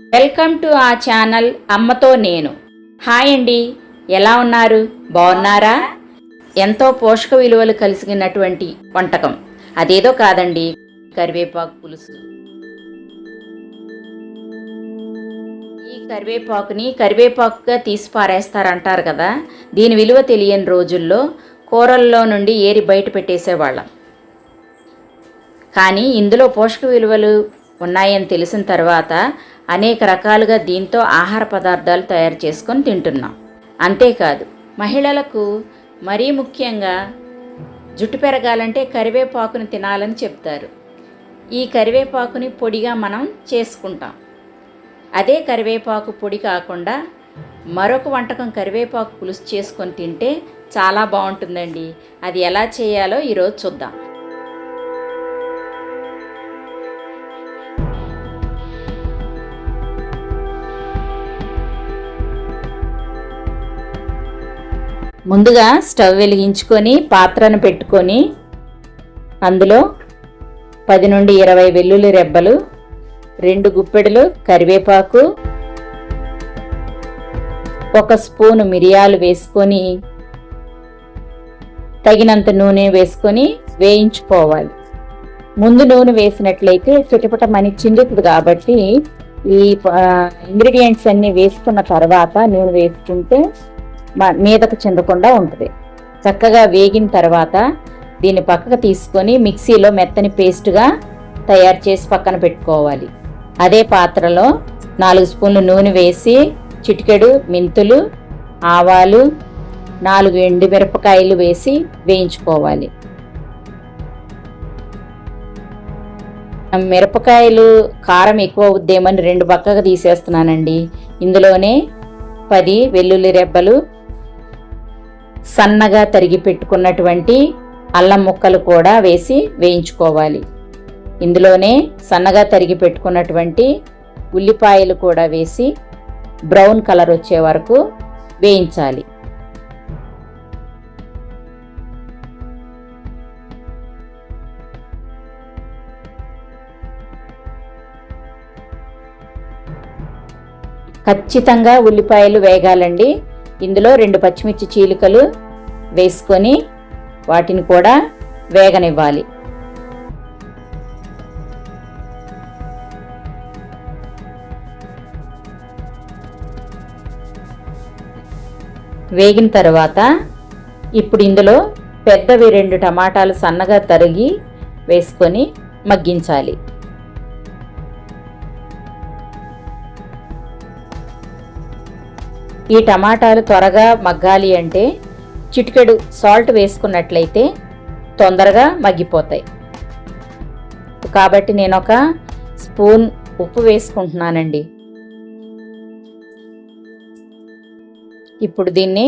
Welcome to ఆ channel అమ్మతో నేను. హాయ్ అండి. ఎలా ఉన్నారు? బాగున్నారా? ఎంతో పోషక విలువలు కలిసినటువంటి వంటకం. అదేదో కాదండి కరివేపాకు పులుసు. ఈ కరివేపాకుని కరివేపాకుగా తీసి పారేస్తారంటారు కదా దీని విలువ తెలియని రోజుల్లో కూరల్లో నుండి ఏరి బయట పెట్టేసేవాళ్ళం. కానీ ఇందులో పోషక విలువలు ఉన్నాయని తెలిసిన తర్వాత అనేక రకాలుగా దీంతో ఆహార పదార్థాలు తయారు చేసుకొని తింటున్నాం. అంతేకాదు మహిళలకు మరీ ముఖ్యంగా జుట్టు పెరగాలంటే కరివేపాకుని తినాలని చెప్తారు. ఈ కరివేపాకుని పొడిగా మనం చేసుకుంటాం. అదే కరివేపాకు పొడి కాకుండా మరొక వంటకం కరివేపాకు పులుసు చేసుకొని తింటే చాలా బాగుంటుందండి. అది ఎలా చేయాలో ఈరోజు చూద్దాం. ముందుగా స్టవ్ వెలిగించుకొని పాత్రను పెట్టుకొని అందులో పది నుండి ఇరవై వెల్లుల్లి రెబ్బలు రెండు గుప్పెడులు కరివేపాకు ఒక స్పూను మిరియాలు వేసుకొని తగినంత నూనె వేసుకొని వేయించుకోవాలి. ముందు నూనె వేసినట్లయితే చిటపట మని చిండుతుంది కాబట్టి ఈ ఇంగ్రీడియంట్స్ అన్నీ వేసుకున్న తర్వాత నూనె వేసుకుంటే మీదకు చెందకుండా ఉంటుంది. చక్కగా వేగిన తర్వాత దీన్ని పక్కకు తీసుకొని మిక్సీలో మెత్తని పేస్ట్గా తయారు చేసి పక్కన పెట్టుకోవాలి. అదే పాత్రలో నాలుగు స్పూన్లు నూనె వేసి చిటికెడు మెంతులు ఆవాలు నాలుగు ఎండు మిరపకాయలు వేసి వేయించుకోవాలి. మిరపకాయలు కారం ఎక్కువ అవుద్దేమని రెండు పక్కకు తీసేస్తున్నానండి. ఇందులోనే పది వెల్లుల్లి రెబ్బలు సన్నగా తరిగి పెట్టుకున్నటువంటి అల్లం ముక్కలు కూడా వేసి వేయించుకోవాలి. ఇందులోనే సన్నగా తరిగి పెట్టుకున్నటువంటి ఉల్లిపాయలు కూడా వేసి బ్రౌన్ కలర్ వచ్చే వరకు వేయించాలి. ఖచ్చితంగా ఉల్లిపాయలు వేగాలండి. ఇందులో రెండు పచ్చిమిర్చి చీలికలు వేసుకొని వాటిని కూడా వేగనివ్వాలి. వేగిన తర్వాత ఇప్పుడు ఇందులో పెద్దవి రెండు టమాటాలు సన్నగా తరిగి వేసుకొని మగ్గించాలి. ఈ టమాటాలు త్వరగా మగ్గాలి అంటే చిటికెడు సాల్ట్ వేసుకున్నట్లయితే తొందరగా మగ్గిపోతాయి. కాబట్టి నేను ఒక స్పూన్ ఉప్పు వేసుకుంటున్నానండి. ఇప్పుడు దీన్ని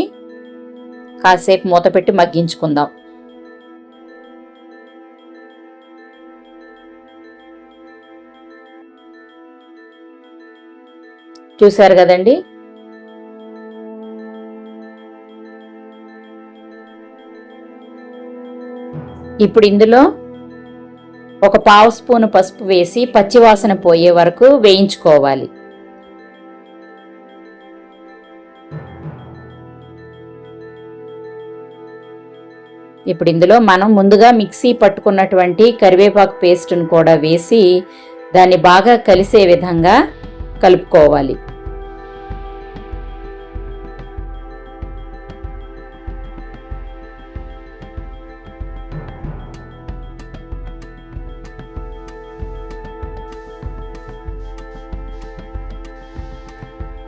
కాసేపు మూత పెట్టి మగ్గించుకుందాం. చూశారు కదండి? ఇప్పుడు ఇందులో ఒక పావు స్పూను పసుపు వేసి పచ్చివాసన పోయే వరకు వేయించుకోవాలి. ఇప్పుడు ఇందులో మనం ముందుగా మిక్సీ పట్టుకున్నటువంటి కరివేపాకు పేస్ట్ను కూడా వేసి దాన్ని బాగా కలిసే విధంగా కలుపుకోవాలి.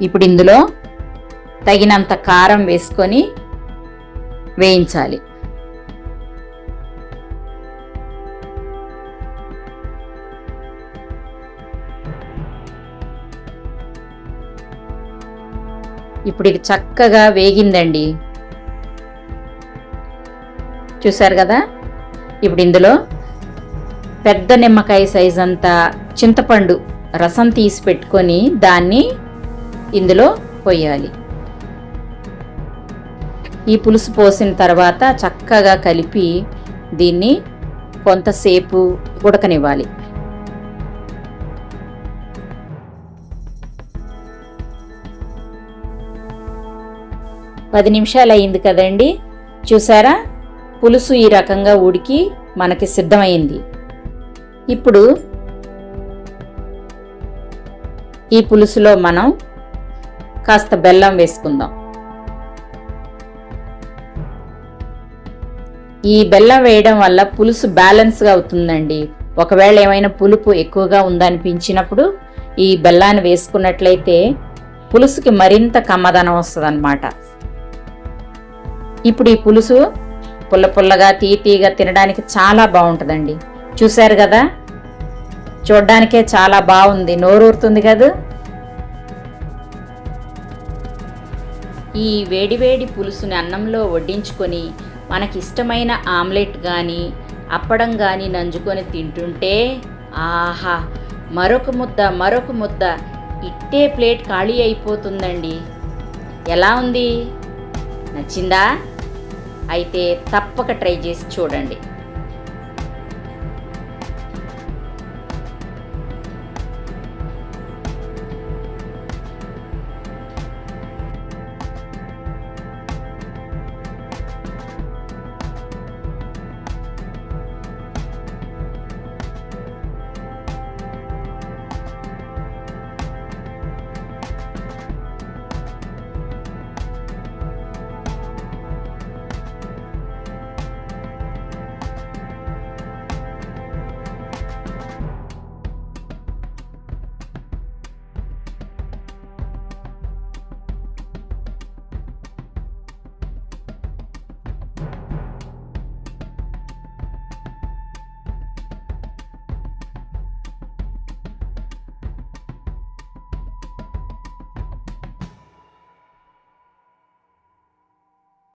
ఇప్పుడు ఇందులో తగినంత కారం వేసుకొని వేయించాలి. ఇప్పుడు ఇది చక్కగా వేగిందండి. చూసారు కదా? ఇప్పుడు ఇందులో పెద్ద నిమ్మకాయ సైజ్ అంతా చింతపండు రసం తీసి పెట్టుకొని దాన్ని ఇందులో పోయాలి. ఈ పులుసు పోసిన తర్వాత చక్కగా కలిపి దీన్ని కొంతసేపు ఉడకనివ్వాలి. పది నిమిషాలు అయింది కదండి. చూసారా? పులుసు ఈ రకంగా ఉడికి మనకి సిద్ధమైంది. ఇప్పుడు ఈ పులుసులో మనం కాస్త బెల్లం వేసుకుందాం. ఈ బెల్లం వేయడం వల్ల పులుసు బ్యాలెన్స్గా అవుతుందండి. ఒకవేళ ఏమైనా పులుపు ఎక్కువగా ఉందనిపించినప్పుడు ఈ బెల్లాన్ని వేసుకున్నట్లయితే పులుసుకి మరింత కమ్మదనం వస్తుందన్నమాట. ఇప్పుడు ఈ పులుసు పుల్ల పుల్లగా తీ తీగా తినడానికి చాలా బాగుంటుందండి. చూశారు కదా? చూడ్డానికే చాలా బాగుంది. నోరూరుతుంది కదా? ఈ వేడివేడి పులుసుని అన్నంలో వడ్డించుకొని మనకిష్టమైన ఆమ్లెట్ కానీ అప్పడం కానీ నంజుకొని తింటుంటే ఆహా! మరొక ముద్ద మరొక ముద్ద. ఇట్టే ప్లేట్ ఖాళీ అయిపోతుందండి. ఎలా ఉంది? నచ్చిందా? అయితే తప్పక ట్రై చేసి చూడండి.